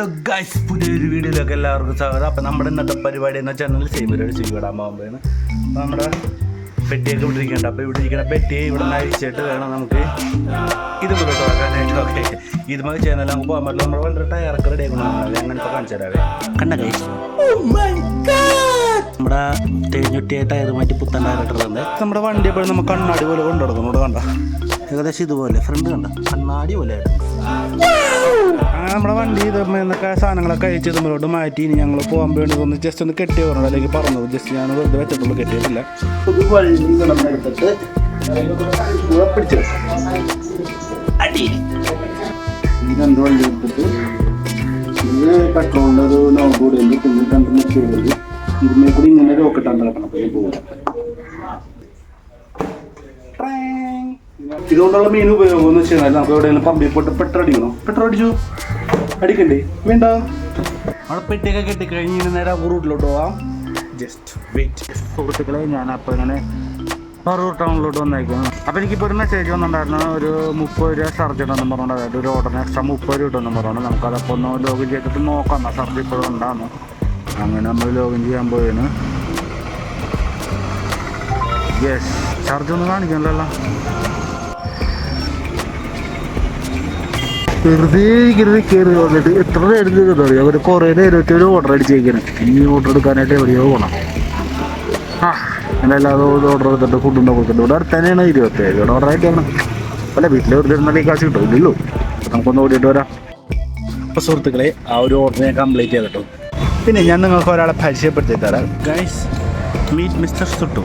Hello guys പുതിയൊരു വീഡിയോയിലേക്ക് എല്ലാവർക്കും സ്വാഗതം. അപ്പം നമ്മുടെ ഇന്നത്തെ പരിപാടി എന്ന ചാനൽ സെയിം പരിപാടി ചെയ്തിടാൻ പോകുമ്പോഴാണ് അപ്പം നമ്മുടെ പെട്ടിയൊക്കെ ഇവിടെ ഇരിക്കേണ്ട അപ്പോൾ ഇവിടെ ഇരിക്കുന്ന പെട്ടിയെ ഇവിടെ നിന്ന് അഴിച്ചിട്ട് വേണം നമുക്ക് ഇത് ഇവിടെ തുറക്കാനായിട്ട് ഓക്കെ ഇത് മതി ചെയ്യുന്നില്ല നമുക്ക് പോകാൻ പറ്റില്ല. നമ്മൾ വളരെ ടയറൊക്കെ റെഡി ആക്കണം അങ്ങനെ ഇപ്പോൾ കാണിച്ചു തരാവേ. കണ്ട ഗൈസ് നമ്മുടെ തേഞ്ഞൊട്ടിയ ടയർ മാറ്റി പുത്തൻ ടയർ ഇട്ടിട്ടുണ്ട്. നമ്മുടെ വണ്ടി എപ്പോഴും നമുക്ക് കണ്ണാടി പോലെ കൊണ്ടു നടക്കണം ഇവിടെ കണ്ട? ഏകദേശം ഇതുപോലെ. ഫ്രണ്ട് കണ്ട? കണ്ണാടി പോലെ ആയിരുന്നു അങ്ങനെ നമ്മുടെ വണ്ടി ഇതൊക്കെ സാധനങ്ങളൊക്കെ അയച്ച് തമ്മിലോട്ട് മാറ്റി ഇനി ഞങ്ങൾ പോകാൻ വേണ്ടി ഒന്ന് ജസ്റ്റ് ഒന്ന് കെട്ടി പറഞ്ഞു അല്ലെങ്കിൽ പറഞ്ഞു ജസ്റ്റ് ഞാൻ വെറുതെ വെച്ചിട്ടുള്ളൂ കെട്ടിയിട്ടില്ല. പെട്രോളിന്റെ രണ്ട് വള്ളി എടുത്തിട്ട് ഇത് പെട്രോളിന്റെ ഒരു നോക്കൂടെ കൂടി ഉണ്ട് പിന്നെ രണ്ട് മുക്കിയുള്ളത് ഇതിനെ കൂടി ഇങ്ങനെ ഒരു കിടക്കണം അപ്പോൾ പോകാം പോകും ഇതുകൊണ്ടുള്ള മെയിൻ ഉപയോഗം എന്ന് വെച്ച് കഴിഞ്ഞാൽ നമുക്ക് എവിടെയെങ്കിലും പമ്പിൽ പോയിട്ട് പെട്രോൾ അടിക്കണോ? പെട്രോൾ അടിച്ചു. അടിക്കണ്ടേ? വേണ്ട. അവിടെ പെട്ടിയൊക്കെ കെട്ടിക്കഴിഞ്ഞ് നേരെ റൂട്ടിലോട്ട് പോവാം. ജസ്റ്റ് വെയിറ്റ് സുഹൃത്തുക്കളെ ഞാൻ അപ്പോൾ ഇങ്ങനെ പറൂർ ടൗണിലോട്ട് വന്നേക്കാം അപ്പോൾ എനിക്കിപ്പോൾ ഒരു മെസ്സേജ് വന്നിട്ടുണ്ടായിരുന്നു. ഒരു മുപ്പത് രൂപ ചാർജ് ഉണ്ടെന്ന് പറഞ്ഞു അതായത് ഒരു ഓർഡറിന് എക്സ്ട്രാ മുപ്പത് രൂപ ഉണ്ടെന്ന് പറഞ്ഞു നമുക്കതപ്പോൾ ഒന്ന് ലോഗിൻ ചെയ്തിട്ട് നോക്കാം. ചാർജ് ഇപ്പോഴും ഉണ്ടാകുന്നു അങ്ങനെ നമ്മൾ ലോഗിൻ ചെയ്യാൻ പോയാണ് യെസ് ചാർജ് ഒന്നും കാണിക്കണല്ലോ വെറുതെ ഇങ്ങനെ കയറി വന്നിട്ട് എത്ര നേരം ചെയ്തെന്ന് അറിയാം അവർ കുറേ നേരത്തെ ഒരു ഓർഡർ അടിച്ചേക്കണം. ഇനി ഓർഡർ എടുക്കാനായിട്ട് എവിടെയോ പോകണം ആ അങ്ങനെ അല്ലാതെ ഓർഡർ എടുത്തിട്ട് ഫുഡ് ഉണ്ടാക്കി കൊടുത്തിട്ട് ഇവിടെ അടുത്ത് തന്നെയാണ് ഇരുപത്തേഴ് ഇവിടെ ഓർഡർ ആയിട്ട് വേണം അല്ല വീട്ടിൽ വെറുതെ ഇരുന്നാൽ ഈ കാശ് കിട്ടും ഇല്ലല്ലോ. അപ്പൊ നമുക്കൊന്ന് ഓടിയിട്ട് വരാം. അപ്പോൾ സുഹൃത്തുക്കളെ ആ ഒരു ഓർഡർ ഞാൻ കംപ്ലീറ്റ് ചെയ്തിട്ടു. പിന്നെ ഞാൻ നിങ്ങൾക്ക് ഒരാളെ പരിചയപ്പെടുത്തി തരാം. Guys meet mister Suttu.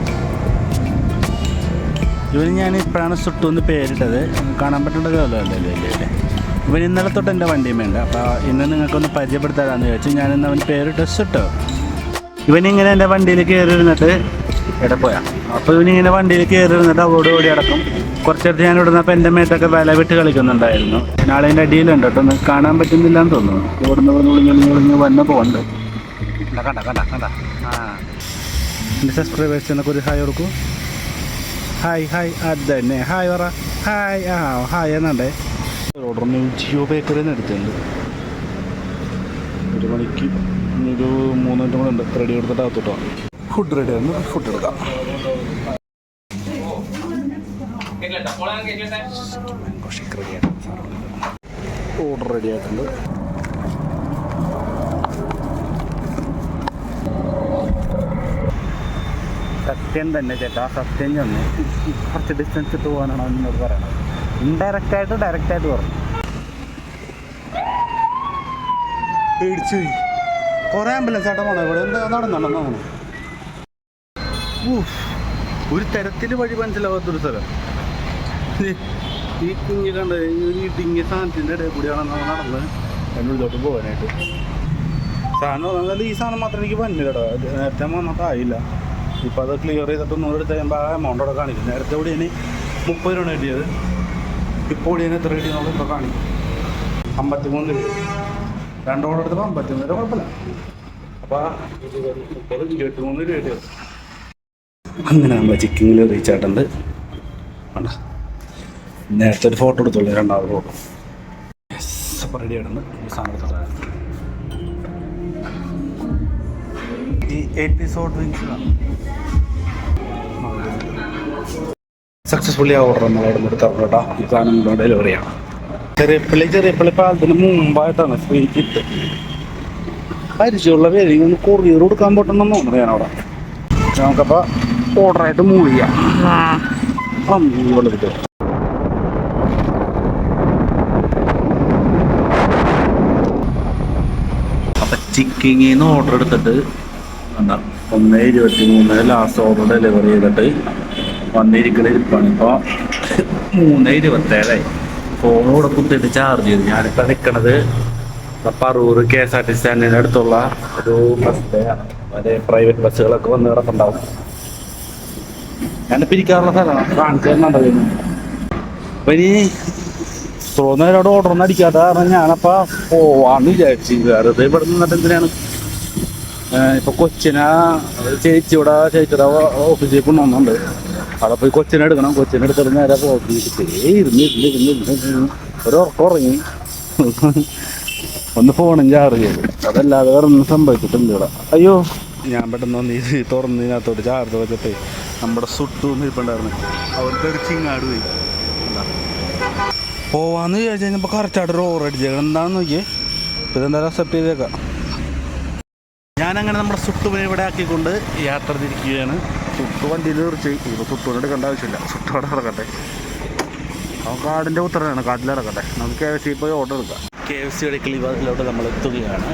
ഇവന് ഞാൻ ഇപ്പോഴാണ് സുട്ടു എന്ന് പേരിട്ടത് കാണാൻ പറ്റേണ്ടതല്ലോ അല്ലേ അല്ലേ അല്ലേ? ഇവൻ ഇന്നലെ തൊട്ട് എന്റെ വണ്ടിയും വേണ്ട അപ്പോൾ ഇന്ന് നിങ്ങൾക്കൊന്ന് പരിചയപ്പെടുത്താമെന്ന് ചോദിച്ചു ഞാൻ ഇന്ന് അവൻ ഡ്രസ് സുട്ടു ഇവനിങ്ങനെ എന്റെ വണ്ടിയിൽ കയറി ഇരുന്നിട്ട് എവിടെ പോയാ. അപ്പോൾ ഇവനിങ്ങനെ വണ്ടിയിൽ കയറി ഇരുന്നിട്ട് അവരോട് ഓടി അടക്കും കുറച്ചടുത്ത് ഞാൻ ഇവിടുന്നപ്പോൾ എന്റെ മേത്തൊക്കെ വില വിട്ട് കളിക്കുന്നുണ്ടായിരുന്നു. നാളെ എന്റെ അടിയിലുണ്ട് കേട്ടോ. ഒന്ന് കാണാൻ പറ്റുന്നില്ല എന്ന് തോന്നുന്നു. ഇവിടുന്ന് വന്ന് ഒളിഞ്ഞ് ഒളിഞ്ഞ് വന്ന് പോകുന്നുണ്ട് കണ്ട കണ്ട കണ്ട ആ. എന്റെ സബ്സ്ക്രൈബേഴ്സ് എന്നൊക്കെ ഒരു ഹായ് കൊടുക്കൂ. ഹായ് ഹായ് അത് തന്നെ. ഹായ് പറ. ഹായ് ആ ഹായ് എന്നാണ്ടേ ഓർഡർ ജിയോ ബേക്കറിയിൽ നിന്ന് എടുത്തിട്ടുണ്ട്. ഒരു മണിക്ക് ഒരു മൂന്നര മണി ഉണ്ട്. റെഡി എടുത്തിട്ട് അകത്തോട്ടോ ഫുഡ് റെഡി ആയിരുന്നു. ഫുഡ് എടുക്കാം. ഓർഡർ റെഡി ആയിട്ടുണ്ട്. സത്യം തന്നെ ചേട്ടാ സത്യം തന്നെ. കുറച്ച് ഡിസ്റ്റൻസ് പോകാനാണ് എന്നോട് പറയണത്. ഇൻഡയറക്റ്റ് ആയിട്ട് ഡയറക്റ്റ് ആയിട്ട് പറഞ്ഞു പേടിച്ചു കുറേ ആംബുലൻസ് ആയിട്ട് പോണേ ഇവിടെ? എന്താ നടന്നോ? തോന്നുന്നു ഒരു തരത്തിൽ വഴി മനസ്സിലാവാത്തൊരു സ്ഥലം. ഈ- കുഞ്ഞി കണ്ട? ഈ ഇടുങ്ങിയ സാധനത്തിന്റെ ഇടയിൽ കൂടിയാണ് നമ്മൾ നടന്ന് ഉള്ളിലോട്ട് പോകാനായിട്ട്. സാധനം എന്നാൽ ഈ സാധനം മാത്രം എനിക്ക് പന്നില്ലടാ നേരത്തെ വന്നിട്ട് ആയില്ല. ഇപ്പം അത് ക്ലിയർ ചെയ്തിട്ട് നൂറ് എടുത്ത് കഴിയുമ്പോൾ ആ എമൗണ്ട് അവിടെ കാണിക്കും. നേരത്തെ കൂടി ഇനി മുപ്പത് രൂപ കിട്ടിയത്. ഇപ്പോൾ ഇതിനെ എത്ര നമുക്ക് ഇപ്പോൾ കാണിക്കും. അമ്പത്തി മൂന്ന് രൂപ രണ്ട് ഓർഡർ എടുത്തപ്പോൾ അമ്പത്തി മൂന്ന് രൂപ കുഴപ്പമില്ല. അപ്പോൾ ഇരുപത്തി മൂന്ന് രൂപ കിട്ടിയത് അങ്ങനെ നമ്മൾ ചിക്കിങ്ങിൽ റീച്ച് ആയിട്ടുണ്ട് വേണ്ട നേരത്തെ ഒരു ഫോട്ടോ എടുത്തോളൂ രണ്ടാമത് ഫോട്ടോ. അപ്പോൾ റെഡി ആയിട്ടുണ്ട്. ഈ സാധനം പീസ് എപ്പിസോഡ് വിങ്സ് സക്സസ്ഫുള്ളി ആ ഓർഡർ നിന്ന് എടുത്തറിഞ്ഞു കേട്ടോ. ഈ സാധനം ഡെലിവറി ആണ് ചെറിയ ചെറിയപ്പള്ളി അതിന് മുമ്പായിട്ടാണ് ഫ്രീ കിട്ട് പരിചയമുള്ള പേര് ഒന്ന് കൊറിയർ കൊടുക്കാൻ പോട്ടെന്ന് തോന്നുന്നു അവിടെ നമുക്കപ്പോൾ ഓർഡറായിട്ട് മൂവ് ചെയ്യാം. കിട്ടും അപ്പം ചിക്കിങ്ങിൽ നിന്ന് ഓർഡർ എടുത്തിട്ട് എന്താ? ഒന്ന് ഇരുപത്തി മൂന്ന് ലാസ്റ്റ് ഓർഡർ ഡെലിവറി ചെയ്തിട്ട് വന്നിരിക്കുന്ന ഇരിപ്പാണ്. ഇപ്പോൾ മൂന്ന് ഇരുപത്തേഴായി. ഫോണോടെ കുത്തിയിട്ട് ചാർജ് ചെയ്തു. ഞാനിപ്പോൾ നിൽക്കണത് Parur K S R T സ്റ്റാൻഡിന്റെ അടുത്തുള്ള ഒരു ബസ് സ്റ്റേ ആണ്. മറ്റേ പ്രൈവറ്റ് ബസ്സുകളൊക്കെ വന്ന് കിടപ്പുണ്ടാവും. ഞാനിപ്പോൾ ഇരിക്കാറുള്ള സ്ഥലമാണ്. കാണിച്ചു തരുന്നുണ്ടല്ലോ അപ്പം ഇനി തോന്നുന്നവരോട് ഓർഡർ ഒന്നും അടിക്കാത്ത കാരണം ഞാനപ്പോ പോവാന്ന് വിചാരിച്ചു. വെറുതെ ഇവിടെ നിന്നിട്ട് എന്തിനാണ്? ഇപ്പൊ കൊച്ചിനെ ചേച്ചിയുടെ ചേച്ചിയുടെ ഓഫീസിൽ കൊണ്ടുവന്നുണ്ട് അവിടെ പോയി കൊച്ചിനെ എടുക്കണം കൊച്ചിനെ എടുത്തിട്ട് നേരെ പോയി ഇരുന്ന് ഇരുന്ന് ഇരുന്ന് ഒരു ഒന്ന് ഫോണും ചാർജ് ചെയ്തു. അതല്ലാതെ വേറെ ഒന്നും സംഭവിച്ചിട്ടില്ല ഇവിടെ. അയ്യോ. ഞാൻ പെട്ടെന്ന് ഒന്ന് ഇത് തുറന്ന് ഇതിനകത്തോട്ട് ചാർജ് വെച്ചിട്ട് നമ്മുടെ സുട്ടു ഇരിപ്പുണ്ടായിരുന്നു അവിടുത്തെ ഒരു ചിങ്ങാട് പോയി? പോവാന്ന് വിചാരിച്ചു കഴിഞ്ഞപ്പോൾ കറക്റ്റായിട്ട് റോർ അടിച്ചേക്കണം. എന്താണെന്ന് നോക്കിയേ? ഇതെന്തായാലും അക്സെപ്റ്റ് ചെയ്തേക്കാം? ഞാനങ്ങനെ നമ്മുടെ സുട്ടുവിനെ ഇവിടെ ആക്കിക്കൊണ്ട് യാത്ര തിരിക്കുകയാണ്. സുട്ടു വണ്ടിയിൽ ഇപ്പൊ ഇപ്പോൾ സുട്ടുവിനെ എടുക്കേണ്ട ആവശ്യമില്ല. സുട്ടോടെ ഇറക്കട്ടെ അവൻ കാടിന്റെ ഉത്തരവാണ്. കാട്ടിലിറക്കട്ടെ നമുക്ക് കെ എഫ് സി പോയി ഓർഡർ എടുക്കാം. കെ എഫ് സിയുടെ കിളിവാതിലോട്ട് നമ്മൾ എത്തുകയാണ്.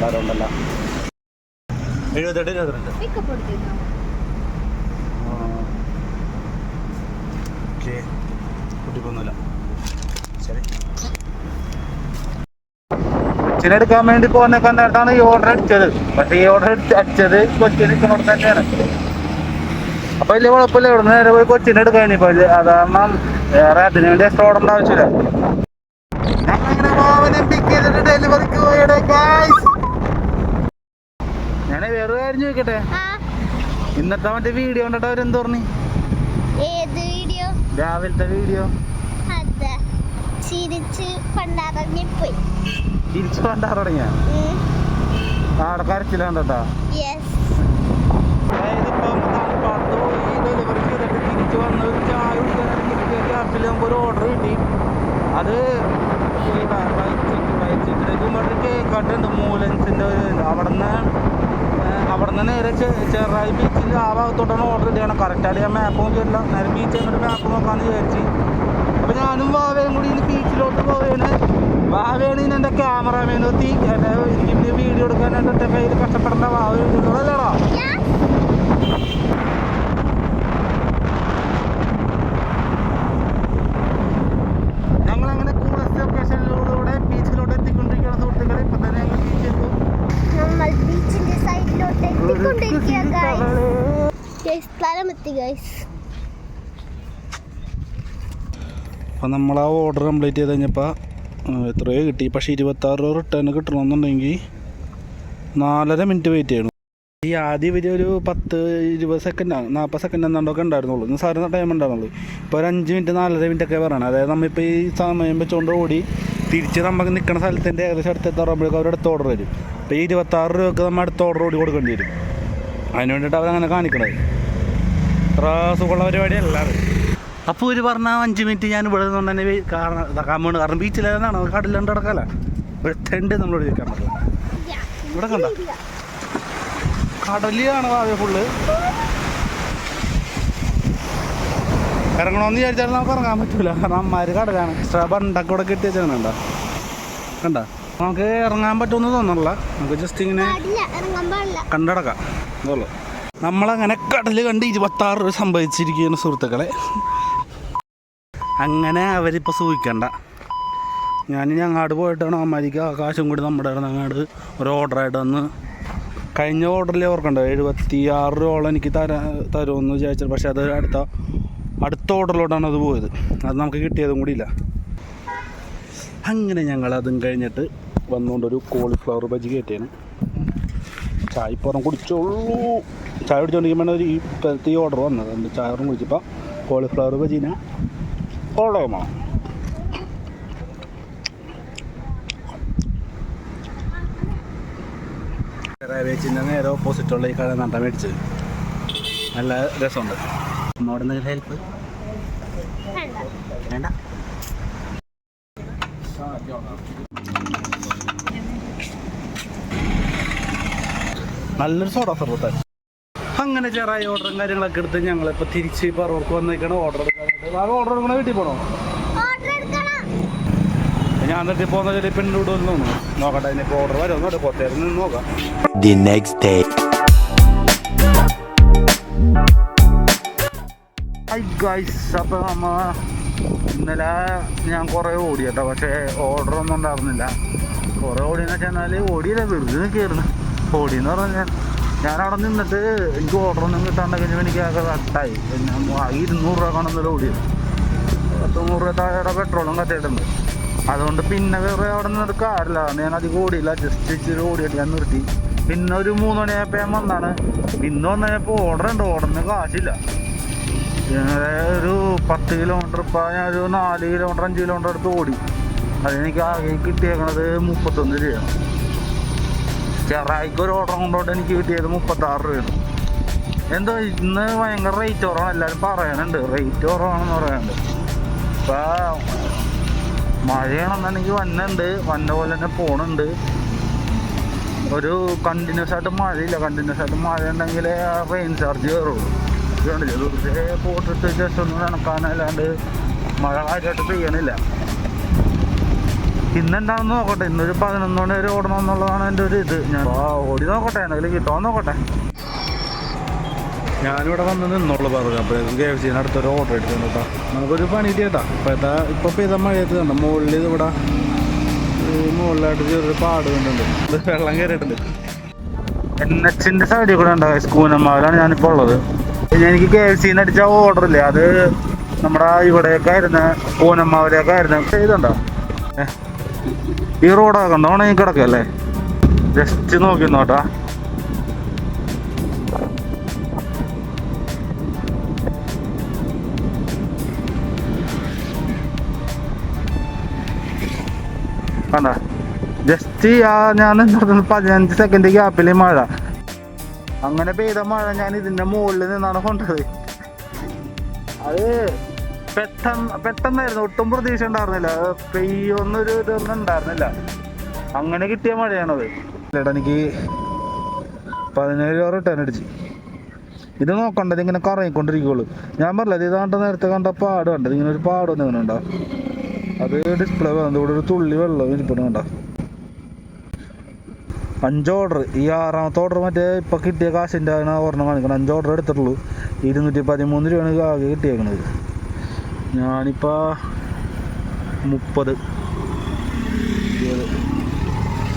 കാറുണ്ടല്ല എഴുപത്തെട്ട് ഇരുപത്തിരണ്ട് പിക്കപ്പ് എടുത്തേക്കോ ഓക്കെ. കുട്ടിക്കൊന്നുമില്ല ശരി. കൊച്ചിനെടുക്കാൻ വേണ്ടി പോകുന്ന കണ്ടിട്ടാണ് ഈ ഓർഡർ അടിച്ചത് പക്ഷേ ഈ ഓർഡർ അടിച്ചത് കൊച്ചിനെ തന്നെയാണ്. അപ്പൊ വലിയ കുഴപ്പമില്ല ഇവിടെ നേരെ പോയി കൊച്ചിന്റെ എടുക്കാൻ ഇപ്പൊ കാരണം വേറെ അതിനു വേണ്ടി എക്സ്ട്രാ ഓടേണ്ട ആവശ്യമില്ല. ഞാനേ വേറൊരു ഡെലിവറിക്ക് പോയടെ ഗായ്സ് ഞാൻ വേറെ കാര്യം ചോദിക്കട്ടെ? ഇന്നത്തെ മറ്റേ വീഡിയോ കണ്ടിട്ട് അവരെന്ത് പറഞ്ഞു? രാവിലത്തെ വീഡിയോ ചിരിച്ചു ചിരിച്ച് പോയി തുടങ്ങിയ ആടെ കരച്ചില്ല കണ്ടോട്ടാ യെസ് അതായത് ഇപ്പം തണുപ്പാടത്ത് പോയി ഡെലിവറി തിരിച്ചു വന്ന ഒരു ചായ കുടിക്കാൻ നമുക്ക് ഒരു ഓർഡർ കിട്ടി. അത് കേക്കാട്ടുണ്ട് മൂലൻസിന്റെ ഒരു അവിടെ നിന്ന് അവിടെ നിന്ന് നേരെ ചെറായി ബീച്ചിൽ ആ ഭാഗത്തോട്ടാണ് ഓർഡർ ചെയ്യണം കറക്റ്റായിട്ട് ഞാൻ മാപ്പ് നോക്കിയില്ല നേരെ ബീച്ച് എന്നിട്ട് മാപ്പ് നോക്കാമെന്ന് വിചാരിച്ച്. അപ്പോൾ ഞാനും വാവയും കൂടി ഇനി ബീച്ചിലോട്ട് പോവേണ്. വാവയാണ് ഇനി എന്റെ ക്യാമറമാൻ എത്തി. എന്റെ എനിക്ക് വീഡിയോ എടുക്കാനായിട്ട് എന്റെ കയ്യിൽ കഷ്ടപ്പെടേണ്ട വാവ അല്ലേടാ ഞങ്ങൾ അങ്ങനെ കൂളസ്റ്റ് ലൊക്കേഷനിലൂടെ ബീച്ചിലോട്ട് എത്തിക്കൊണ്ടിരിക്കുകയാണ് സുഹൃത്തുക്കളെ ഇപ്പം തന്നെ ഞങ്ങൾ ബീച്ച് എത്തും നമ്മൾ ബീച്ചിന്റെ സൈഡിലോട്ട് എത്തിക്കൊണ്ടിരിക്കുക ഗൈസ് സ്ഥലം എത്തി ഗൈസ് അപ്പം നമ്മൾ ആ ഓർഡർ കംപ്ലീറ്റ് ചെയ്ത് കഴിഞ്ഞപ്പോൾ എത്രയോ കിട്ടി. പക്ഷേ ഇരുപത്താറ് രൂപ റിട്ടേൺ കിട്ടണമെന്നുണ്ടെങ്കിൽ നാലര മിനിറ്റ് വെയിറ്റ് ചെയ്യണം. ഈ ആദ്യം ഇവർ ഒരു പത്ത് ഇരുപത് സെക്കൻഡ് നാൽപ്പത് സെക്കൻഡ് എന്താണ്ടൊക്കെ ഉണ്ടായിരുന്നുള്ളൂ. ഇന്ന് സാറിന് ടൈം ഉണ്ടായിരുന്നുള്ളൂ. ഇപ്പോൾ ഒരു അഞ്ച് മിനിറ്റ് നാലര മിനിറ്റ് ഒക്കെ പറയണം. അതായത് നമ്മളിപ്പോൾ ഈ സമയം വെച്ചുകൊണ്ട് ഓടി തിരിച്ച് നമുക്ക് നിൽക്കുന്ന സ്ഥലത്തിന്റെ ഏകദേശം അടുത്തെത്താറുമ്പോഴേക്കും അവർ അടുത്ത ഓർഡർ വരും. അപ്പോൾ ഈ ഇരുപത്താറ് രൂപയ്ക്ക് നമ്മൾ അടുത്ത ഓർഡർ ഓടി കൊടുക്കേണ്ടി വരും. അതിന് വേണ്ടിയിട്ട് അവരങ്ങനെ കാണിക്കണത്. ഇത്ര സുഖമുള്ള പരിപാടിയല്ല അത്. അപ്പോൾ ഒരു പറഞ്ഞ അഞ്ച് മിനിറ്റ് ഞാൻ ഇവിടെ നിന്ന് തന്നെ കാണാൻ കാരണം ഇതാക്കാൻ കാരണം ബീച്ചിലാണ് കടലുണ്ട് കിടക്കാല വെട്ടുണ്ട് നമ്മളോട് ചോദിക്കാൻ പറ്റില്ല ഇവിടെ കണ്ട? കടലിലാണ് ആകെ ഫുള്ള് ഇറങ്ങണമെന്ന് വിചാരിച്ചാൽ നമുക്ക് ഇറങ്ങാൻ പറ്റൂല. കാരണം അമ്മമാർ കടലാണ്. എക്സ്ട്രാ ബണ്ടൊക്കെ ഇവിടെ കെട്ടി വെച്ചാൽ കണ്ട? കണ്ട? നമുക്ക് ഇറങ്ങാൻ പറ്റുമെന്ന് തോന്നണില്ല. നമുക്ക് ജസ്റ്റ് ഇങ്ങനെ കണ്ടടക്കാം. നമ്മളങ്ങനെ കടൽ കണ്ട് ഇരുപത്താറ് രൂപ സംഭവിച്ചിരിക്കുകയാണ് സുഹൃത്തുക്കളെ. അങ്ങനെ അവരിപ്പോൾ സൂഹിക്കണ്ട ഞാനിനി അങ്ങാട് പോയിട്ടാണ് അമ്മയ്ക്ക് ആകാശം കാശും കൂടി നമ്മുടെ അങ്ങാട് ഒരു ഓർഡറായിട്ട് വന്ന് കഴിഞ്ഞ ഓർഡറിൽ ഓർക്കണ്ട? എഴുപത്തി ആറ് രൂപയോളം എനിക്ക് തരാ തരുമെന്ന് വിചാരിച്ചത് പക്ഷേ അത് അടുത്ത അടുത്ത ഓർഡറിലോട്ടാണ് അത് പോയത്. അത് നമുക്ക് കിട്ടിയതും കൂടിയില്ല അങ്ങനെ ഞങ്ങൾ അതും കഴിഞ്ഞിട്ട് വന്നുകൊണ്ടൊരു കോളിഫ്ലവർ ബജി കയറ്റിയാണ് ചായ ഇപ്പം കുടിച്ചോളൂ. ചായ കുടിച്ചുകൊണ്ടിരിക്കുമ്പോഴാണ് ഒരു ഇപ്പോഴത്തെ ഈ ഓർഡർ വന്നത്. ചായ കുടിച്ചപ്പോൾ കോളിഫ്ലവർ ബജീന ഓളോമോ റേവേച്ചിന്റെ നേരെ ഓപ്പോസിറ്റുള്ള ഈ കട നട്ട മേടിച്ചത്. നല്ല രസമുണ്ട്. അമ്മ അവിടെ ഹെൽപ്പ് വേണ്ട. നല്ലൊരു സോഡ സർബത്ത് അങ്ങനെ ചെറിയ ഓർഡറും കാര്യങ്ങളൊക്കെ എടുത്ത് ഞങ്ങളിപ്പോൾ തിരിച്ച് പറവർക്ക് വന്നേക്കാണ്. ഓർഡർ എടുക്കാനായിട്ട്. ആ ഓർഡർ എടുക്കണ വീട്ടിൽ പോകണോ എടുക്കണം. ഞാൻ എന്നിട്ട് പോകുന്ന ചെറിയ പെണ്ണിലൂടെ വന്നു തോന്നുന്നു നോക്കട്ടെ ഇനിയിപ്പോൾ ഓർഡർ വരും. നോട്ടെ കുറച്ചേരം നിന്ന് നോക്കാം. ദി നെക്സ്റ്റ് ഡേ ഗൈസ് അപ്പോൾ ഇന്നലെ ഞാൻ കുറേ ഓടി കേട്ടോ പക്ഷേ ഓർഡർ ഒന്നും ഉണ്ടായിരുന്നില്ല. കുറേ ഓടിയെന്ന് വെച്ചാൽ ഓടിയില്ല വെറുതെ കയറുന്നു ഓടിയെന്ന് പറഞ്ഞാൽ ഞാൻ അവിടെ നിന്നിട്ട് എനിക്ക് ഓർഡർ ഒന്നും കിട്ടാണ്ട് കഴിഞ്ഞപ്പോൾ എനിക്ക് ആകെ കട്ടായി. പിന്നെ ഇരുന്നൂറ് രൂപ കാണുന്നതിൽ ഓടിയത് നൂറ് രൂപ താഴെ പെട്രോളും കത്തിയിട്ടുണ്ട്. അതുകൊണ്ട് പിന്നെ വേറെ അവിടെ നിന്നിട്ട് കാറില്ല ഞാൻ അധികം ഓടിയില്ല. ജസ്റ്റ് ഇച്ചിരി ഓടിയിട്ട് ഞാൻ നിർത്തി. പിന്നെ ഒരു മൂന്ന് മണിയായപ്പോൾ ഞാൻ വന്നാണ്. ഇന്ന് വന്നപ്പോൾ ഓർഡർ ഉണ്ട്. ഓർഡറിന് കാശില്ല. ഒരു പത്ത് കിലോമീറ്റർ ഇപ്പം ഞാൻ ഒരു നാല് കിലോമീറ്റർ അഞ്ച് കിലോമീറ്റർ അടുത്ത് ഓടി. അതെനിക്ക് ആകെ കിട്ടിയേക്കണത് മുപ്പത്തൊന്ന് രൂപയാണ്. ചെറായിക്ക് ഒരു ഓർഡർ കൊണ്ടോട്ട് എനിക്ക് കിട്ടിയത് മുപ്പത്താറ് രൂപയാണ്. എന്തോ ഇന്ന് ഭയങ്കര റേറ്റ് കുറവാണ്. എല്ലാവരും പറയാനുണ്ട് റേറ്റ് കുറവാണെന്ന് പറയാനുണ്ട് ഇപ്പം മഴയാണെന്നുണ്ടെങ്കിൽ വന്നുണ്ട് വന്ന പോലെ തന്നെ പോണുണ്ട്. ഒരു കണ്ടിന്യൂസ് ആയിട്ട് മഴയില്ല. കണ്ടിന്യൂസ് ആയിട്ട് മഴ ഉണ്ടെങ്കിൽ റെയിൻ ചാർജ് കയറുള്ളൂ വെറുതെ പോട്ടിട്ട് ജസ്റ്റ് ഒന്ന് നനക്കാനല്ലാണ്ട് മഴ കാര്യമായിട്ട് പെയ്യണില്ല ഇന്നെന്താണെന്ന് നോക്കട്ടെ. ഇന്നൊരു പതിനൊന്ന് മണി വരെ ഓടണം എന്നുള്ളതാണ് എന്റെ ഒരു ഇത്. ഞാൻ ഓടി നോക്കട്ടെ. എന്തെങ്കിലും കിട്ടുമോ നോക്കട്ടെ. ഞാനിവിടെ വന്ന് നിന്നോളൂ പറഞ്ഞു അപ്പോൾ കെ എഫ് സിന് അടുത്തൊരു ഓർഡർ എടുക്കുന്നു കേട്ടോ നമുക്കൊരു പണി കേട്ടാ ഇപ്പോൾ ഇതാ ഇപ്പോൾ പെയ്ത മഴയത്ത് കണ്ട? മുകളിൽ ഇവിടെ മുകളിലായിട്ട് ചെറിയൊരു പാട് കണ്ടുണ്ട് ഇത് വെള്ളം കയറിയിട്ടുണ്ട്. എൻ എച്ചിന്റെ സൈഡിൽ കൂടെ ഉണ്ടാകും സ്കൂനന്മാരാണ് ഞാനിപ്പോൾ ഉള്ളത്. പിന്നെ എനിക്ക് കെ എഫ് സിന്ന് അടിച്ച ഓർഡർ ഇല്ലേ? അത് നമ്മുടെ ഇവിടെയൊക്കെ ആയിരുന്നു പൂനമ്മാവിലേക്ക് ആയിരുന്നു. ചെയ്തുണ്ടോ ഏ ഈ റോഡൊക്കെ കണ്ടോ? ഉണങ്ങി കിടക്കല്ലേ? ജസ്റ്റ് നോക്കി നോട്ടാ കണ്ട ജസ്റ്റ് ആ ഞാൻ പതിനഞ്ച് സെക്കൻഡ് ഗ്യാപ്പിലെ മഴ. അങ്ങനെ പെയ്ത മഴ ഞാൻ ഇതിന്റെ മുകളിൽ നിന്നാണ് കൊണ്ടത്. അത് പെട്ടെന്ന് പെട്ടെന്നായിരുന്നു. ഒട്ടും പ്രതീക്ഷ ഉണ്ടായിരുന്നില്ല പെയ്യൊന്നൊരു ഇതൊന്നും ഉണ്ടായിരുന്നില്ല. അങ്ങനെ കിട്ടിയ മഴയാണത്. ചേട്ടാ എനിക്ക് പതിനേഴ് രൂപ റിട്ടേൺ അടിച്ച്. ഇത് നോക്കണ്ടത് ഇങ്ങനെ കറങ്ങിക്കൊണ്ടിരിക്കുള്ളൂ ഞാൻ പറഞ്ഞത് ഇത് കണ്ട നേരത്തെ കണ്ട പാട് കണ്ടത്. ഇങ്ങനെ ഒരു പാട് വന്നിങ്ങനെ ഉണ്ടോ അത് ഡിസ്പ്ലേ വന്നത് ഇവിടെ ഒരു തുള്ളി വെള്ളം ഇരിപ്പുണ്ട് കണ്ടോ? അഞ്ച് ഓർഡർ ഈ ആറാമത്തെ ഓർഡർ മറ്റേ ഇപ്പം കിട്ടിയ കാശിന്റെ ഒരെണ്ണം കാണിക്കണം. അഞ്ച് ഓർഡർ എടുത്തിട്ടുള്ളൂ. ഇരുന്നൂറ്റി പതിമൂന്ന് രൂപയാണ് ആകെ കിട്ടിയേക്കണത്. ഞാനിപ്പോൾ മുപ്പത്.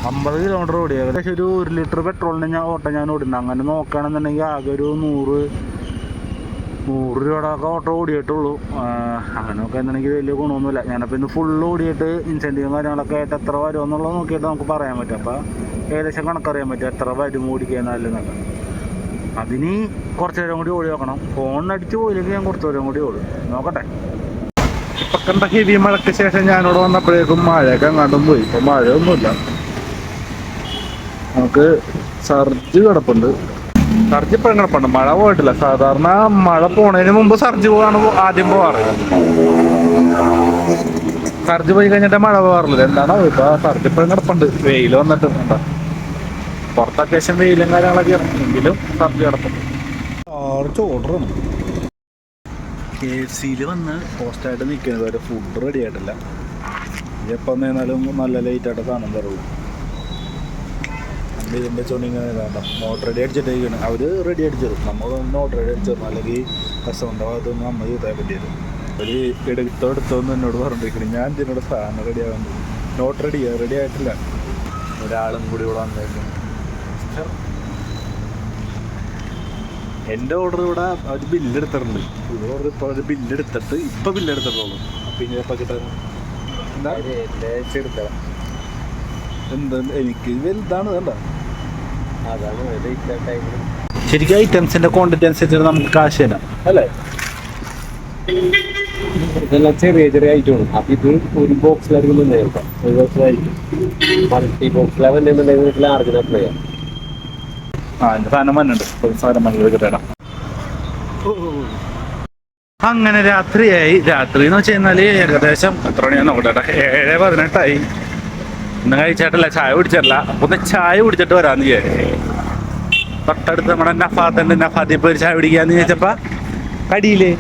അമ്പത് കിലോമീറ്റർ ഓടി ഏകദേശം ഒരു ഒരു ലിറ്റർ പെട്രോളിന് ഞാൻ ഓട്ടം ഞാൻ ഓടുന്നത് അങ്ങനെ നോക്കുകയാണെന്നുണ്ടെങ്കിൽ ആകെ ഒരു നൂറ് നൂറ് രൂപയുടെ ഒക്കെ ഓട്ടോ ഓടിയിട്ടുള്ളൂ. അങ്ങനെ നോക്കുകയാണെന്നുണ്ടെങ്കിൽ വലിയ ഗുണമൊന്നുമില്ല. ഞാനപ്പോൾ ഇന്ന് ഫുള്ള് ഓടിയിട്ട് ഇൻസെന്റീവും കാര്യങ്ങളൊക്കെ ആയിട്ട് എത്ര വരും എന്നുള്ളത് നോക്കിയിട്ട് നമുക്ക് പറയാൻ പറ്റും. അപ്പോൾ ഏകദേശം കണക്കറിയാൻ പറ്റും എത്ര വരും ഓടിക്കുക നല്ലതെന്നൊക്കെ അതിന് കുറച്ചു നേരം കൂടി ഓടി നോക്കണം. ഫോണിനടിച്ച് പോയില്ലെങ്കിൽ ഞാൻ കുറച്ചു നേരം കൂടി ഓടും. നോക്കട്ടെ. ഇപ്പൊ കണ്ട ഹെവി മഴയ്ക്ക് ശേഷം ഞാനിവിടെ വന്നപ്പോഴേക്കും മഴയൊക്കെ എങ്ങാണ്ടും പോയി. ഇപ്പൊ മഴയൊന്നുമില്ല. നമുക്ക് സർജ് കിടപ്പുണ്ട്. സർജ് ഇപ്പോഴും കിടപ്പുണ്ട്. മഴ പോയിട്ടില്ല. സാധാരണ മഴ പോണതിന് മുമ്പ് സർജ് പോവാണ് ആദ്യം പോവാറ്. സർജ് പോയി കഴിഞ്ഞിട്ട് മഴ പോകാറില്ല എന്താണോ ഇപ്പൊ സർജ് ഇപ്പോഴും കിടപ്പുണ്ട്. വെയിൽ വന്നിട്ട് എന്താ? പുറത്ത് അത്യാവശ്യം വെയിലും കാര്യങ്ങളൊക്കെ ഇറങ്ങി എങ്കിലും സർജ് കിടപ്പുണ്ട് കെ എഫ് സിയിൽ വന്ന് പോസ്റ്റായിട്ട് നിൽക്കുന്നത് വരെ ഫുഡ് റെഡി ആയിട്ടില്ല. എപ്പം നിന്നാലും നല്ല ലേറ്റ് ആയിട്ട് സാധനം തരുള്ളൂ. നമ്മൾ ഇതിന്റെ ചൊന്നിങ്ങനെ വേണ്ട നോട്ട് റെഡി അടിച്ചിട്ടേക്കാണ് അവർ റെഡി അടിച്ചത് നമ്മൾ നോട്ട് റെഡി അടിച്ചിരുന്നു അല്ലെങ്കിൽ കസ്റ്റമറിന്റെ ഭാഗത്തുനിന്ന് നമ്മൾ ചെയ്താൽ പറ്റിയത് അവർ എടുത്തോ എന്ന് എന്നോട് പറഞ്ഞിരിക്കണം. ഞാൻ ഇതിനോട് സാധനം റെഡി ആവാൻ നോട്ട് റെഡി റെഡി ആയിട്ടില്ല. ഒരാളും കൂടി ഇവിടെ വന്നേക്കും എന്റെ ഓർഡർ ഇവിടെ ഒരു ബില്ലെടുത്തിട്ടുണ്ട് ഇവിടെ ഓർഡർ ഇപ്പോൾ അവർ ബില്ലെടുത്തിട്ട് ഇപ്പം ബില്ലെടുത്തിട്ടുള്ളൂ എപ്പോൾ കിട്ടാൻ എന്താ? എനിക്ക് വലുതാണ് വേണ്ട. ശരിക്കും ഐറ്റംസിന്റെ ക്വാണ്ടിറ്റി അനുസരിച്ച് നമുക്ക് കാശ് തരാം. അല്ലേ? ഇതെല്ലാം ചെറിയ ചെറിയ ഐറ്റമാണ് അപ്പൊ ഇത് ഒരു ബോക്സിലായിരിക്കും ഒരു ബോക്സിലായിരിക്കും മൾട്ടി ബോക്സിലാണ് വന്നിട്ടുണ്ടെങ്കിൽ ലാർജിന് അപ്ലൈ ചെയ്യാം. അങ്ങനെ രാത്രിയായി. രാത്രി എന്ന് വെച്ച് കഴിഞ്ഞാൽ ഏകദേശം എത്ര മണിയാ നോക്കട്ടെ ഏഴ് പതിനെട്ടായി. ഇന്ന് കഴിച്ചിട്ടല്ല. ചായ കുടിച്ചിട്ടില്ല. അപ്പൊ ഒന്ന് ചായ കുടിച്ചിട്ട് വരാന്ന് വിചാരിച്ചു. തൊട്ടടുത്ത് നമ്മുടെ നഫാത്തുണ്ട്. നഫാത്തി പോയി ചായ കുടിക്കാന്ന് ചോദിച്ചപ്പോ കടിയില്ലേ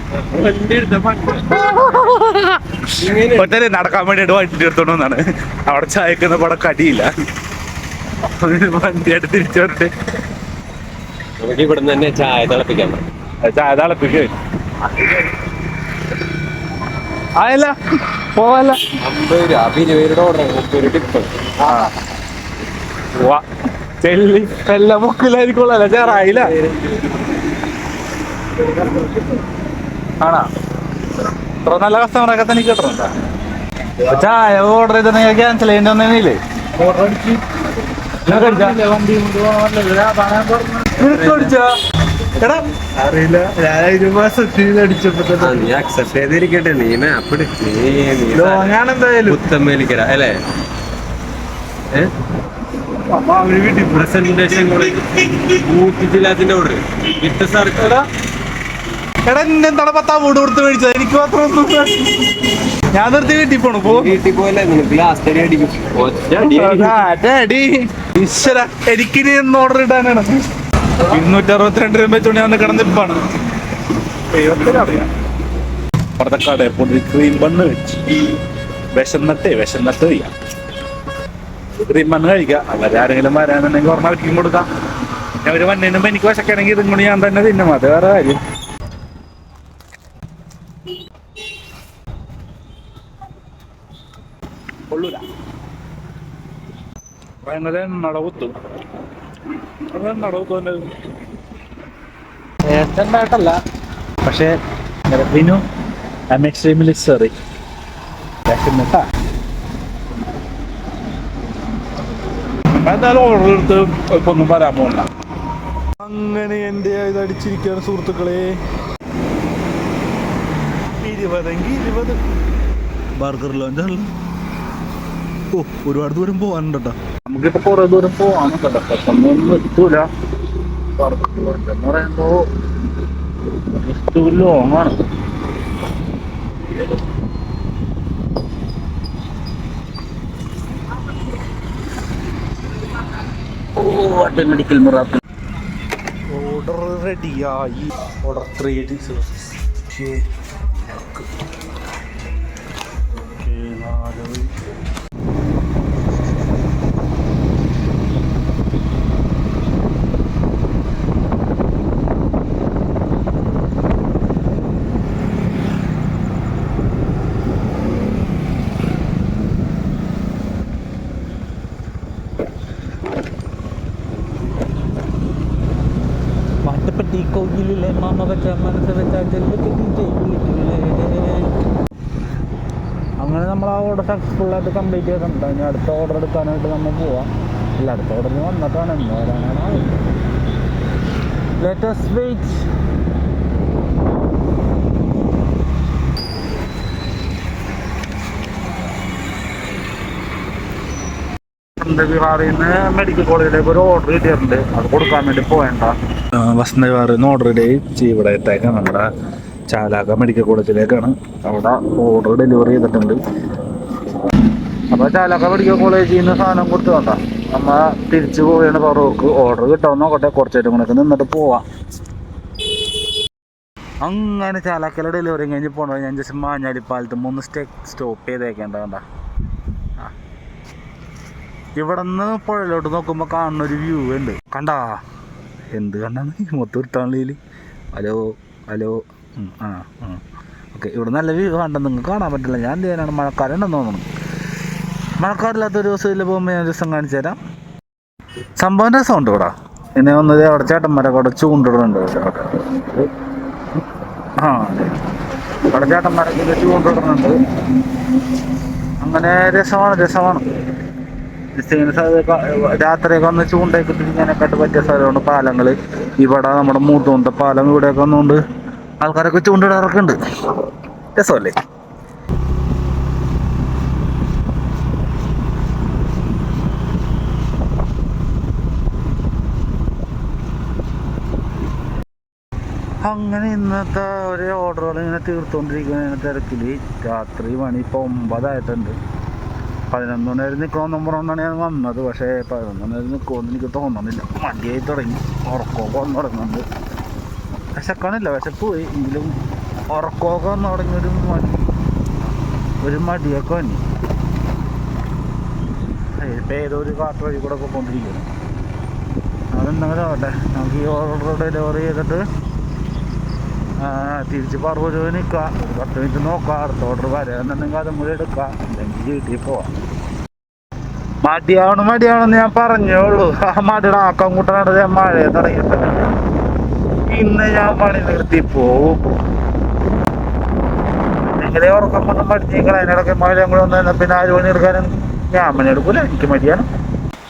നടക്കാൻ വേണ്ടിയിട്ട് വണ്ടി എടുത്തോണ്ട് വന്നാണ്. അവിടെ ചായക്കുന്ന പടം കടിയില്ല. വണ്ടിയായിട്ട് തിരിച്ചു വന്നിട്ട് നമുക്ക് ഇവിടെ നിന്ന് തന്നെ ചായ തിളപ്പിക്കാൻ ചായ തിളപ്പിക്കേ. ആയല്ല പോവല്ല. അമ്പത് രൂപ അപ്പൊ ഇരുപത് ഓർഡർ മുപ്പത് രൂപ ടിപ്പ് വാ ചെല്ലി എല്ലാ മുക്കിലായിരിക്കുള്ളല്ല? ചേറായില്ല ആണാ? ഇത്ര നല്ല കസ്റ്റമറൊക്കെ തന്നെ കിട്ടുന്നുണ്ടോ ചായ ഓർഡർ ചെയ്തിട്ടുണ്ടെങ്കിൽ ക്യാൻസൽ ചെയ്യേണ്ടി വന്നില്ലേ ഓർഡർ അടിച്ച്. വണ്ടി കൊണ്ട് അറിയില്ല. ഞാൻ അടിച്ചപ്പോ നീ അക്സെപ്റ്റ് ചെയ്തിരിക്കട്ടെ. നീ മാപ്പ് എടുക്ക് നീ നീ എന്തായാലും പുത്തമ്മേലിക്കട അല്ലേ? അപ്പൊ അവർ വീട്ടിൽ പ്രസന്റേഷൻ ഊട്ടിച്ചില്ലാത്തിന്റെ ഓർഡർ വിത്ത് സർക്കാർ എടാ. നിന്നെ എന്താണ് പത്താം വീട് കൊടുത്ത് മേടിച്ചത്? എനിക്ക് മാത്രം ഞാൻ നിർത്തി വീട്ടിൽ പോണു പോ. വീട്ടിൽ പോലെ നിനക്ക് ലാസ്റ്റ് അടിക്കും. ഒറ്റ അടി. അടി. ഈശ്വര എനിക്ക് ഇനി ഒന്ന് ഓർഡർ ഇടാനാണ്. ഇരുന്നൂറ്റി അറുപത്തിരണ്ട് രൂപ വെച്ചോണ്ട് ഞാൻ കിടന്നിപ്പാണ് പടത്തക്കാട് പോയി ക്രീം ബണ്ണ് വെച്ച്. വിശന്നിട്ടേ വിശന്നിട്ട് ചെയ്യാം ക്രീം ബണ്ണ് കഴിക്കാം. അവരാരെങ്കിലും വരാനുണ്ടെങ്കിൽ ഓർമ്മ അവർക്കും കൊടുക്കാം. ഞാൻ ഒരു വന്നിനുമ്പോ എനിക്ക് വിശക്കണമെങ്കിൽ ഇതും കൂടി ഞാൻ തന്നെ തിന്നും. അത് വേറെ കാര്യം. കൊള്ളൂല. ഭയങ്കര നടവുത്തു ഉണ്ടായിട്ടല്ല പക്ഷേ Vinu I M extremely sorry കേട്ടാ. എന്തായാലും ഓർഡർ എടുത്ത് ഇപ്പൊ ഒന്നും വരാൻ പോകണ്ട അങ്ങനെ എന്റെ ഇത് അടിച്ചിരിക്കുകയാണ് സുഹൃത്തുക്കളെ ഇരുപതെങ്കിൽ ഇരുപത്. ബർഗർ ലോഞ്ച് ഓ ഒരുപാട് ദൂരം പോകാനുണ്ട് കേട്ടോ നമുക്കിപ്പോ കുറെ ദൂരം പോവാണ് കേട്ടോ. പെട്ടെന്നൊന്നും എത്തൂല. എന്ന് പറയുമ്പോ ലോങ് ആണ് ഓ മെഡിക്കൽ മുറാത്ത് ഓർഡർ റെഡിയായി ഓർഡർ ത്രീ എയ്റ്റി നാല് മാമ വെച്ച മനസ്സ് വെച്ച ജെല്ലൊക്കെ വിളിക്കില്ലേ അങ്ങനെ നമ്മൾ ആ ഓർഡർ സക്സസ്ഫുള്ളായിട്ട് കംപ്ലീറ്റ് ചെയ്തിട്ടുണ്ട്. ഇനി അടുത്ത ഓർഡർ എടുക്കാനായിട്ട് നമ്മൾ പോവാം. ഇല്ല അടുത്ത ഓർഡറിന് വന്നിട്ടാണ്. എന്ന് വരാനാണ് ലേറ്റസ്റ്റ് വെയിറ്റ് വസന്തവിഹാറിൽ നിന്ന് മെഡിക്കൽ കോളേജിലേക്ക് ഒരു ഓർഡർ കിട്ടിയിട്ടുണ്ട്. അത് കൊടുക്കാൻ വേണ്ടി പോയണ്ട വസന്തവിഹാറിൽ നിന്ന് ഓർഡർ ചെയ്ത് ഇവിടെ എത്തേക്കാണ് നമ്മുടെ ചാലാക്ക മെഡിക്കൽ കോളേജിലേക്കാണ് അവിടെ ഓർഡർ ഡെലിവറി ചെയ്തിട്ടുണ്ട്. അപ്പോൾ ചാലാക്ക മെഡിക്കൽ കോളേജിൽ നിന്ന് സാധനം കൊടുത്തു വേണ്ട നമ്മ തിരിച്ചു പോവുകയാണ് പറവൂർക്ക് ഓർഡർ കിട്ടാൻ നോക്കട്ടെ. കുറച്ചേരും കൂടെ നിന്നിട്ട് പോവാം. അങ്ങനെ ചാലാക്കല ഡെലിവറി കഴിഞ്ഞ് പോകണോ ഞാൻ ജസ്റ്റ് മാഞ്ഞാലിപ്പാലത്ത് മൂന്ന് സ്റ്റേ സ്റ്റോപ്പ് ചെയ്തേക്കേണ്ട കണ്ട? ഇവിടെ നിന്ന് പുഴയിലോട്ട് നോക്കുമ്പോൾ കാണുന്ന ഒരു വ്യൂ ഉണ്ട്. കണ്ടാ? എന്ത് കണ്ടാന്ന്? മൊത്തം ഇട്ടാളിയിൽ ഹലോ ഹലോ. ആ ഓക്കെ ഇവിടെ നല്ല വ്യൂ കണ്ടെന്ന് നിങ്ങൾക്ക് കാണാൻ പറ്റില്ല. ഞാൻ എന്ത് ചെയ്യാനാണ് മഴക്കാരുണ്ടെന്ന് തോന്നുന്നു. മഴക്കാരില്ലാത്ത ഒരു ദിവസം ഇല്ല പോകുമ്പോൾ ഞാൻ ദിവസം കാണിച്ചു തരാം. സംഭവം രസമുണ്ട് ഇവിടെ. എന്നെ വന്നത് അവിടെ ചേട്ടന്മാരൊക്കെ അവിടെ ചൂണ്ടിടുന്നുണ്ട്. ആ അവിടെ ചേട്ടന്മാരൊക്കെ ചൂണ്ടിടുന്നുണ്ട്. അങ്ങനെ രസമാണ് രസമാണ്. ക്രിസ്ത്യൻ രാത്രിയൊക്കെ വന്ന് ചൂണ്ടയൊക്കെ തിരിഞ്ഞാനൊക്കെ പറ്റിയ സ്ഥലമാണ് പാലങ്ങൾ ഇവിടെ നമ്മുടെ മൂത്തോണ്ട പാലം ഇവിടെയൊക്കെ വന്നുകൊണ്ട് ആൾക്കാരൊക്കെ ചൂണ്ടിടാറൊക്കെ ഉണ്ട്. രസമല്ലേ? അങ്ങനെ ഇന്നത്തെ ഒരു ഓർഡറുകൾ ഇങ്ങനെ തീർത്തുകൊണ്ടിരിക്കുന്ന തിരക്കിൽ രാത്രി മണി ഇപ്പോൾ ഒമ്പതായിട്ടുണ്ട്. പതിനൊന്ന് മണി വരെ നമ്പർ ഒന്നാണ് ഞാൻ വന്നത്. പക്ഷേ പതിനൊന്ന് മണി നിൽക്കുമെന്ന് എനിക്ക് തോന്നുന്നില്ല. മടിയായി തുടങ്ങി. ഉറക്കമൊക്കെ വന്ന് തുടങ്ങുന്നുണ്ട്. വിശക്കണില്ല. വിശപ്പ് പോയി എങ്കിലും ഉറക്കമൊക്കെ വന്ന് തുടങ്ങി ഒരു മടി. ഒരു മടിയൊക്കെ വന്നി. ഇപ്പം ഏതോ ഒരു കാട്ട് വഴി കൂടെ ഒക്കെ പോകൊണ്ടിരിക്കുന്നു അതെന്തെങ്കിലും ആവട്ടെ നമുക്ക് ഈ ഓർഡർ ഡെലിവറി ചെയ്തിട്ട് തിരിച്ച് പറവൂര് നിൽക്കുക പത്ത് മിനിറ്റ് നോക്കുക അടുത്ത ഓർഡർ വരാന്നുണ്ടെങ്കിൽ അതും കൂടി എടുക്കുക അല്ലെങ്കിൽ വീട്ടിൽ പോവാം. മടിയാവണം മടിയാവണമെന്ന് ഞാൻ പറഞ്ഞേ ഉള്ളൂ. ആ മടിയുടെ ആക്കം കൂട്ടനാണ് ഞാൻ മഴയെ തുടങ്ങിയിട്ടുണ്ട്. ഇന്ന് ഞാൻ പണി നിർത്തി പോവും. നിങ്ങളെ ഉറക്കം കൊണ്ട് മടിച്ചേക്കണം. അതിനിടയ്ക്ക് മഴ കൂടെ വന്നു പിന്നെ ആര് പണി എടുക്കാനും? ഞാൻ പണി എടുക്കൂല. എനിക്ക് മടിയാണ്.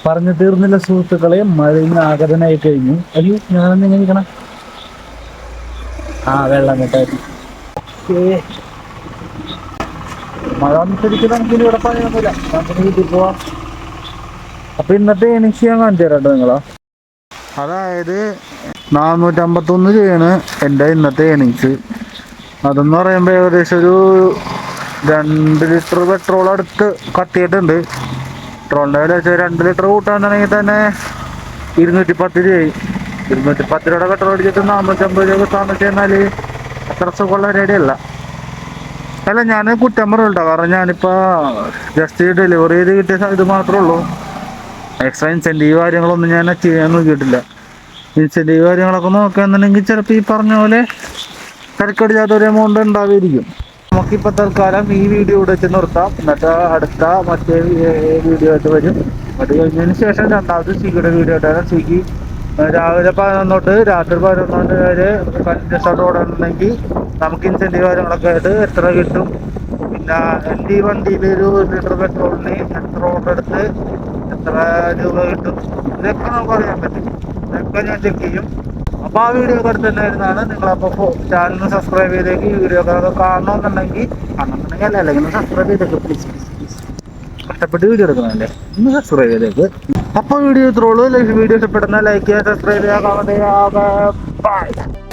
പറഞ്ഞു തീർന്നില്ല സുഹൃത്തുക്കളെ മഴയിൽ നിന്ന് ആഗതനായി കഴിഞ്ഞു. അയ്യോ ഞാനെന്ന് ഇരിക്കണം? ആ വെള്ളം കേട്ടായിരുന്നു മഴ അനുസരിച്ച് നമുക്ക് ഇനി ഇവിടെ പണിയൊന്നുമില്ല നമുക്ക് വീട്ടിൽ പോവാം. അപ്പൊ ഇന്നത്തെ എനിക്ക് ഞാൻ കാണിച്ചു തരാട്ടോ നിങ്ങളാ. അതായത് നാനൂറ്റമ്പത്തൊന്ന് രൂപയാണ് എന്റെ ഇന്നത്തെ ഏണിങ്സ് അതെന്ന് പറയുമ്പോൾ ഏകദേശം ഒരു രണ്ട് ലിറ്റർ പെട്രോൾ അടുത്ത് കത്തിയിട്ടുണ്ട്. പെട്രോളിന്റെ വില വെച്ചാൽ രണ്ട് ലിറ്റർ കൂട്ടാന്നുണ്ടെങ്കിൽ തന്നെ ഇരുന്നൂറ്റി പത്ത് രൂപയായി. ഇരുന്നൂറ്റി പത്ത് രൂപയുടെ പെട്രോൾ അടിച്ചിട്ട് നാനൂറ്റമ്പത് രൂപ താമസിച്ച് കഴിഞ്ഞാൽ അത്ര സുഖമുള്ള റേഡിയല്ല അല്ല ഞാൻ കുറ്റം പറയുന്നുണ്ടോ കാരണം ഞാനിപ്പോൾ ജസ്റ്റ് ഡെലിവറി ചെയ്ത് കിട്ടിയ ഇത് മാത്രമേ ഉള്ളൂ. എക്സ്ട്രാ ഇൻസെന്റീവ് കാര്യങ്ങളൊന്നും ഞാൻ ചെയ്യാൻ നോക്കിയിട്ടില്ല. ഇൻസെന്റീവ് കാര്യങ്ങളൊക്കെ നോക്കുകയാണെന്നുണ്ടെങ്കിൽ ചിലപ്പോൾ ഈ പറഞ്ഞ പോലെ തിരക്കടില്ലാത്ത ഒരു എമൗണ്ട് ഉണ്ടാവുമായിരിക്കും നമുക്കിപ്പോൾ തൽക്കാലം ഈ വീഡിയോ ഇവിടെ വെച്ച് നിർത്താം. എന്നിട്ട് അടുത്ത മറ്റേ വീഡിയോ ആയിട്ട് വരും. അത് കഴിഞ്ഞതിന് ശേഷം രണ്ടാമത് സ്വിഗ്ഗിയുടെ വീഡിയോ ആയിട്ടാണ് സ്വിഗ്ഗി ഏഹ് രാവിലെ പതിനൊന്ന് തൊട്ട് രാത്രി പതിനൊന്ന് വരെ കണ്ടിന്യൂസ് ഓടണമെന്നുണ്ടെങ്കിൽ നമുക്ക് ഇൻസെന്റീവ് കാര്യങ്ങളൊക്കെ ആയിട്ട് എത്ര കിട്ടും? പിന്നെ എന്റെ ഈ വണ്ടിയിൽ ഒരു ലിറ്റർ പെട്രോളിന് എത്ര ഓർഡർ എടുത്ത് എത്ര രൂപ കിട്ടും? ഇതൊക്കെ നമുക്ക് അറിയാൻ പറ്റും. ഇതൊക്കെ ഞാൻ ചെക്ക് ചെയ്യും. അപ്പോൾ ആ വീഡിയോ ഒക്കെ വരുന്നതാണ് നിങ്ങളപ്പോൾ ചാനൽ സബ്സ്ക്രൈബ് ചെയ്തേക്ക്. ഈ വീഡിയോ ഒക്കെ കാണണമെന്നുണ്ടെങ്കിൽ കാണണമെന്നുണ്ടെങ്കിൽ അല്ല അല്ലെങ്കിൽ സബ്സ്ക്രൈബ് ചെയ്തേക്ക് പ്ലീസ് പ്ലീസ് കഷ്ടപ്പെട്ട് വീഡിയോ എടുക്കണമല്ലേ ഒന്ന് സബ്സ്ക്രൈബ് ചെയ്തേക്ക് അപ്പോൾ വീഡിയോ ഇത്രയുള്ളൂ വീഡിയോ ഇഷ്ടപ്പെടുന്ന ലൈക്ക് ചെയ്യുക സബ്സ്ക്രൈബ് ചെയ്യുക